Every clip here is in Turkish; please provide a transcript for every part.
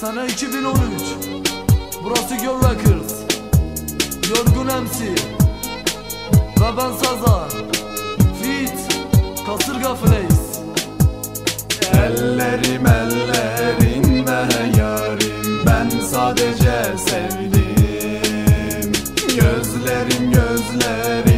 Sene 2013 Burası Göl Records. Yorgun MC Ve ben Sazar Fit. Kasırga Flex Ellerim ellerinde yarim. Ben sadece sevdim. Gözlerim gözlerinde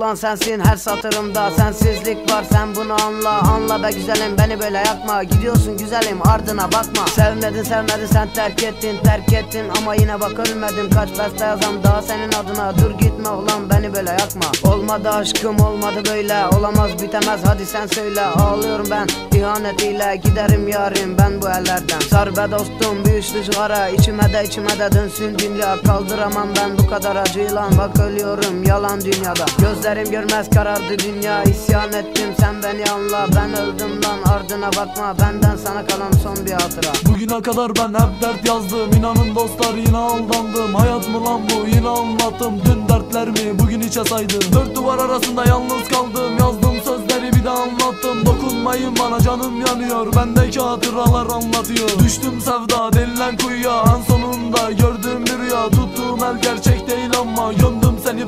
Yazılan sensin her satırımda. Sensizlik var sen bunu anla. Anla be güzelim beni böyle yakma Gidiyorsun güzelim ardına bakma. Sevmedin sevmedin sen terk ettin Terk ettin. Ama yine bak ölmedim. Kaç beste yazam daha senin adına. Dur gitme ulan beni böyle yakma Olmadı aşkım olmadı böyle. Olamaz bitemez. Hadi sen söyle. Ağlıyorum ben ihanetiyle. Giderim yarim ben bu ellerden. Sar be dostum bir üçlü sigara İçime de içime de dönsün dünya Kaldıramam ben bu kadar acıyla. Bak ölüyorum yalan dünyada Gözlerim görmez karardı dünya. İsyan ettim sen beni anla. Ben öldüm lan ardına bakma. Benden sana kalan son bir hatıra. Bugüne kadar ben hep dert yazdım. İnanın dostlar yine aldandım. Hayat mı lan bu? Yine anlattım. Dün dertlerimi bugün içe saydım. Dört duvar arasında yalnız kaldım. Yazdım sözleri bir de anlattım. Dokunmayın bana canım yanıyor. Bendeki hatıralar anlatıyor. Düştüm sevda denilen kuyuya. En sonunda gördüğüm bir rüya. Tuttuğum el gerçek değil ama Gömdüm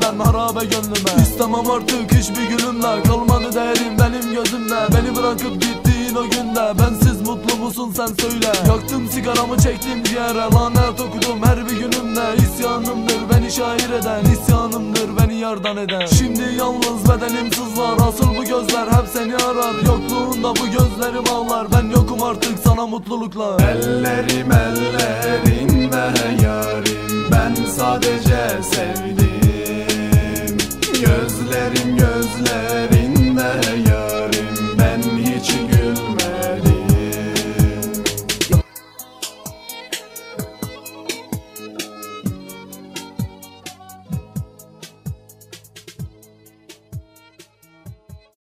ben harabe gönlüme. İstemem artık hiçbir gülümle. Kalmadı değerim benim gözümde. Beni bırakıp gittiğin o günde. Bensiz mutlu musun sen söyle. Yaktım sigaramı çektim ciğere. Lanet okudum her bir günümde. İsyanımdır beni şair eden. İsyanımdır beni yardan eden. Şimdi yalnız bedenim sızlar. Asıl bu gözler hep seni arar. Yokluğunda bu gözlerim ağlar Ben yokum artık sana mutluluklar. Ellerim ellerinde yarim. Ben sadece sevdim Gözlerim gözlerin